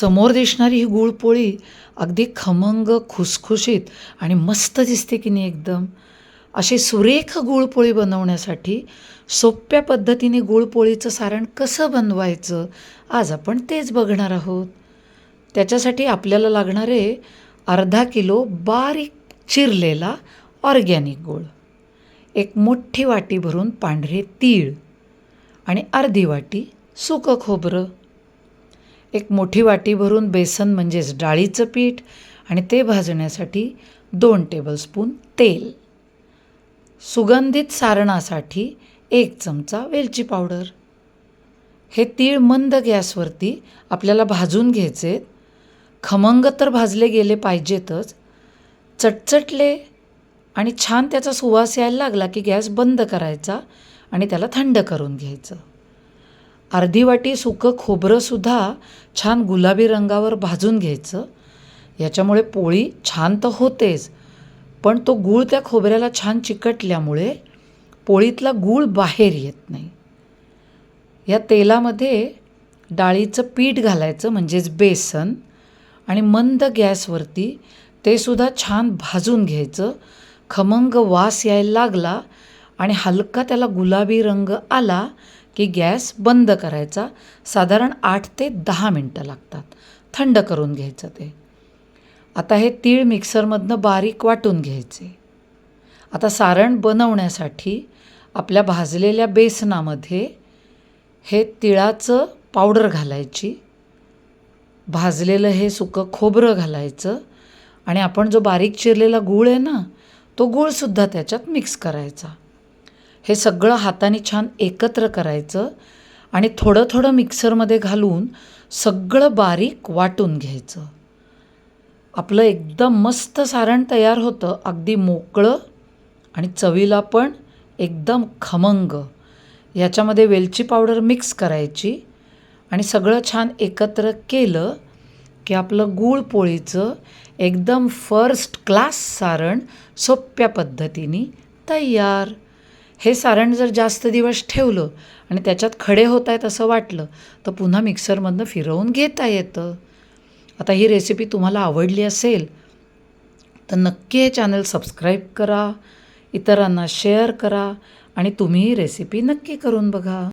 समोर दिसणारी ही गुळपोळी अगदी खमंग खुसखुशीत आणि मस्त दिसते की नाही एकदम. अशी सुरेख गुळपोळी बनवण्यासाठी सोप्या पद्धतीने गुळपोळीचं सारण कसं बनवायचं आज आपण तेच बघणार आहोत. त्याच्यासाठी आपल्याला लागणारे अर्धा किलो बारीक चिरलेला ऑर्गॅनिक गूळ एक मोठी वाटी भरून पांढरे तीळ आणि अर्धी वाटी सुकं खोबरं. एक मोठी वाटी भरून बेसन म्हणजेच डाळीचं पीठ आणि ते भाजण्यासाठी दोन टेबलस्पून तेल. सुगंधित सारणासाठी एक चमचा वेलची पावडर. हे तीळ मंद गॅसवरती आपल्याला भाजून घ्यायचे. खमंग तर भाजले गेले पाहिजेतच. चटचटले आणि छान त्याचा सुवास यायला लागला की गॅस बंद करायचा आणि त्याला थंड करून घ्यायचं. अर्धी वाटी सुकं खोबरंसुद्धा छान गुलाबी रंगावर भाजून घ्यायचं. याच्यामुळे पोळी छान तर होतेच पण तो गूळ त्या खोबऱ्याला छान चिकटल्यामुळे पोळीतला गूळ बाहेर येत नाही. या तेलामध्ये डाळीचं पीठ घालायचं म्हणजेच बेसन आणि मंद गॅसवरती ते सुद्धा छान भाजून घ्यायचं. खमंग वास यायला लागला आणि हलका त्याला गुलाबी रंग आला की गॅस बंद करायचा. साधारण आठ ते दहा मिनटं लागतात. थंड करून घ्यायचं ते. आता हे तीळ मिक्सरमधनं बारीक वाटून घ्यायचे. आता सारण बनवण्यासाठी आपल्या भाजलेल्या बेसनामध्ये हे तिळाचं पावडर घालायची. भाजलेलं हे सुकं खोबरं घालायचं. आणि आपण जो बारीक चिरलेला गूळ आहे ना तो गूळसुद्धा त्याच्यात मिक्स करायचा. हे सगळं हाताने छान एकत्र करायचं आणि थोडं थोडं मिक्सरमध्ये घालून सगळं बारीक वाटून घ्यायचं. आपलं एकदम मस्त सारण तयार होतं अगदी मोकळं आणि चवीला पण एकदम खमंग. याच्यामध्ये वेलची पावडर मिक्स करायची आणि सगळं छान एकत्र केलं की आपलं गूळ पोळीचं एकदम फर्स्ट क्लास सारण सोप्या पद्धतीने तयार. हे सारण जर जास्त दिवस ठेवलं आणि त्याच्यात खडे होत आहेत असं वाटलं तर पुन्हा मिक्सरमधनं फिरवून घेता येतं. आता ही रेसिपी तुम्हाला आवडली असेल तर नक्की हे चॅनल सबस्क्राईब करा इतरांना शेअर करा आणि तुम्ही ही रेसिपी नक्की करून बघा.